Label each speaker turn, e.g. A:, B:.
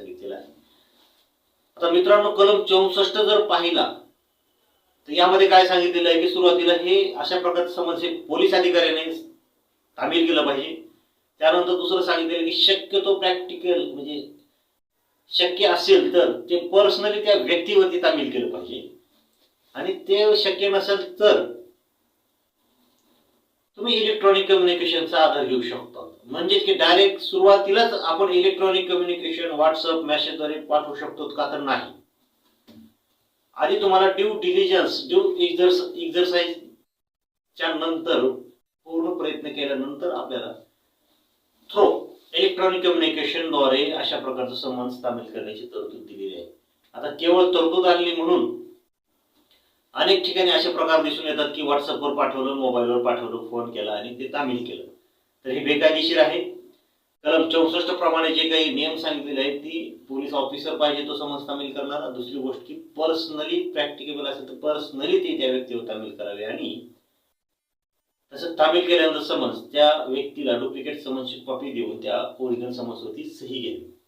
A: सांगितलेलं आहे. आता मित्रांनो कलम चौसष्ट जर पाहिला तर यामध्ये काय सांगितलेलं आहे की सुरुवातीला हे अशा प्रकारचे समज हे पोलीस अधिकाऱ्याने तामील केलं पाहिजे. त्यानंतर दुसरं सांगितलेलं की शक्यतो प्रॅक्टिकल म्हणजे शक्य असेल तर ते पर्सनली त्या व्यक्तीवरती तामील केलं पाहिजे. आणि ते शक्य नसेल तर तुम्ही इलेक्ट्रॉनिक कम्युनिकेशनचा आधार घेऊ शकता. म्हणजे की डायरेक्ट सुरुवातीलाच आपण इलेक्ट्रॉनिक कम्युनिकेशन व्हॉट्सअप मेसेजद्वारे पाठवू शकतो का तर नाही. आधी तुम्हाला ड्यू डिलिजन्स ड्यू एक्झरसाइजच्या नंतर पूर्ण प्रयत्न केल्यानंतर आपल्याला थ्रो इलेक्ट्रॉनिक कम्युनिकेशनद्वारे अशा प्रकारचा संबंध स्थापित करण्याची तरतूद दिलेली आहे. आता केवळ तरतूद आणली म्हणून अनेक ठिकाणी असे प्रकार दिसून येतात की व्हॉट्सअपवर पाठवलं मोबाईलवर पाठवलं फोन केला आणि ते तामील केलं. तर हे बेकायदेशीर आहे. कलम चौसष्ट प्रमाणे जे काही नियम सांगितलेले आहेत ती पोलीस ऑफिसर पाहिजे तो समज तामील करणार. दुसरी गोष्ट की पर्सनली प्रॅक्टिकेबल असेल तर पर्सनली ते त्या व्यक्तीवर तामील करावे. आणि तसं तामील केल्यानंतर समज त्या व्यक्तीला डुप्लिकेट समजची कॉपी देऊन त्या ओरिजिनल समजवरती सही घ्यावी.